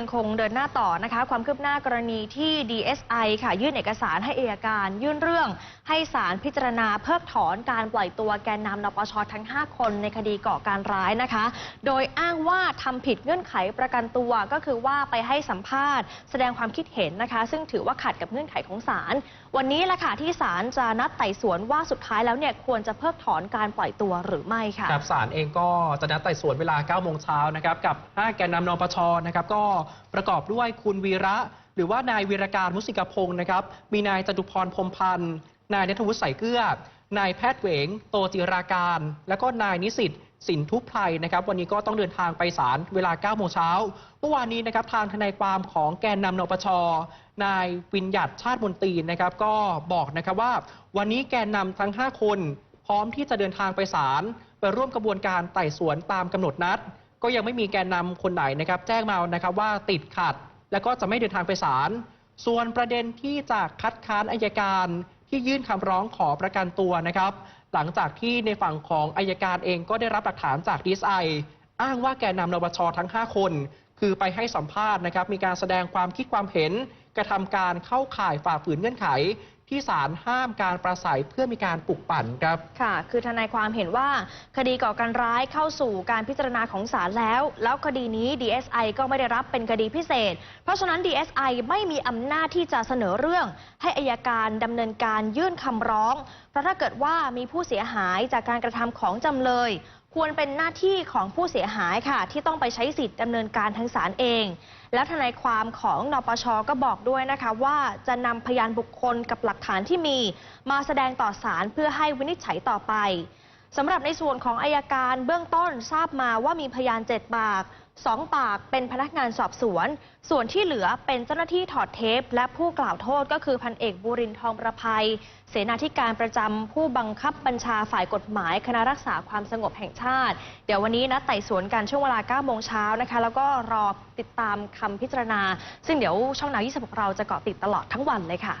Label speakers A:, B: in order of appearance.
A: ยังคงเดินหน้าต่อนะคะ ความคืบหน้ากรณีที่ DSI ค่ะยื่นเอกสารให้เอยการ ยื่นเรื่องให้ศาลพิจารณาเพิกถอนการปล่อยตัวแกนนำนปชทั้ง 5 คนในคดีก่อการร้ายนะคะ โดยอ้างว่าทำผิดเงื่อนไขประกันตัวก็คือว่าไปให้สัมภาษณ์ แสดงความคิดเห็นนะคะ ซึ่งถือว่าขัดกับเงื่อนไขของศาลวันนี้แหละค่ะที่ศาลจะนัดไต่สวนว่าสุดท้ายแล้วเนี่ยควรจะเพิกถอนการปล่อยตัวหรือไม่ค่ะ
B: ครับศาลเองก็จะนัดไต่สวนเวลา9โมงเช้านะครับกับ5แกนนำนปชนะครับก็ประกอบด้วยคุณวีระ หรือว่านายวีรการมุสิกพงศ์นะครับ มีนายจตุพรพรมพันธ์ นายนัทวุฒิใส่เกลือนายแพทย์เหวง โตจิราการ แล้วก็นายนิสิตสินทุพไพรนะครับ วันนี้ก็ต้องเดินทางไปศาลเวลา9โมงเช้าเมื่อวานนี้นะครับทางทนายความของแกนนำนปช นายวินยัตชาติมนตรีนะครับ ก็บอกนะครับว่า วันนี้แกนนำทั้ง 5 คน พร้อมที่จะเดินทางไปศาลไปร่วมกระบวนการไต่สวนตามกำหนดนัด ก็ยังไม่มีแกนนำคนไหนนะครับแจ้งมานะครับว่าติดขัด แล้วก็จะไม่เดินทางไปศาลส่วนประเด็นที่จะคัดค้านอายการที่ยื่นคำร้องขอประกันตัวนะครับ หลังจากที่ในฝั่งของอายการเองก็ได้รับหลักฐานจากดีไออ้างว่าแกนนำนปชทั้ง 5 คน คือไปให้สัมภาษณ์นะครับ มีการแสดงความคิดความเห็นกระทำการเข้าข่ายฝ่าฝืนเงื่อนไข ที่ศาลห้ามการประสัยเพื่อมีการปลุกปั่นครับ
A: ค่ะ คือทนายความเห็นว่าคดีก่อการร้ายเข้าสู่การพิจารณาของศาลแล้ว แล้วคดีนี้ DSI ก็ไม่ได้รับเป็นคดีพิเศษ เพราะฉะนั้น DSI ไม่มีอำนาจที่จะเสนอเรื่อง ให้อายการดำเนินการยื่นคำร้อง เพราะถ้าเกิดว่ามีผู้เสียหายจากการกระทำของจำเลย ควรเป็นหน้าที่ของผู้เสียหายค่ะ ที่ต้องไปใช้สิทธิ์ดำเนินการทางศาลเอง แล้วทนายความของนปชก็บอกด้วยนะคะว่าจะนำพยานบุคคลกับหลักฐานที่มี มาแสดงต่อศาลเพื่อให้วินิจฉัยต่อไป สำหรับในส่วนของอายการเบื้องต้นทราบมาว่ามีพยานเจ็ดปากสองปากเป็นพนักงานสอบสวน ส่วนที่เหลือเป็นเจ้าหน้าที่ถอดเทป และผู้กล่าวโทษก็คือพันเอกบุรินทร์ทองประภัย เสนาธิการประจำผู้บังคับบัญชาฝ่ายกฎหมาย คณะรักษาความสงบแห่งชาติ เดี๋ยววันนี้นัดไต่สวนกันช่วงเวลา9โมงเช้านะคะ แล้วก็รอติดตามคำพิจารณา ซึ่งเดี๋ยวช่องนาว26เราจะเกาะติดตลอดทั้งวันเลยค่ะ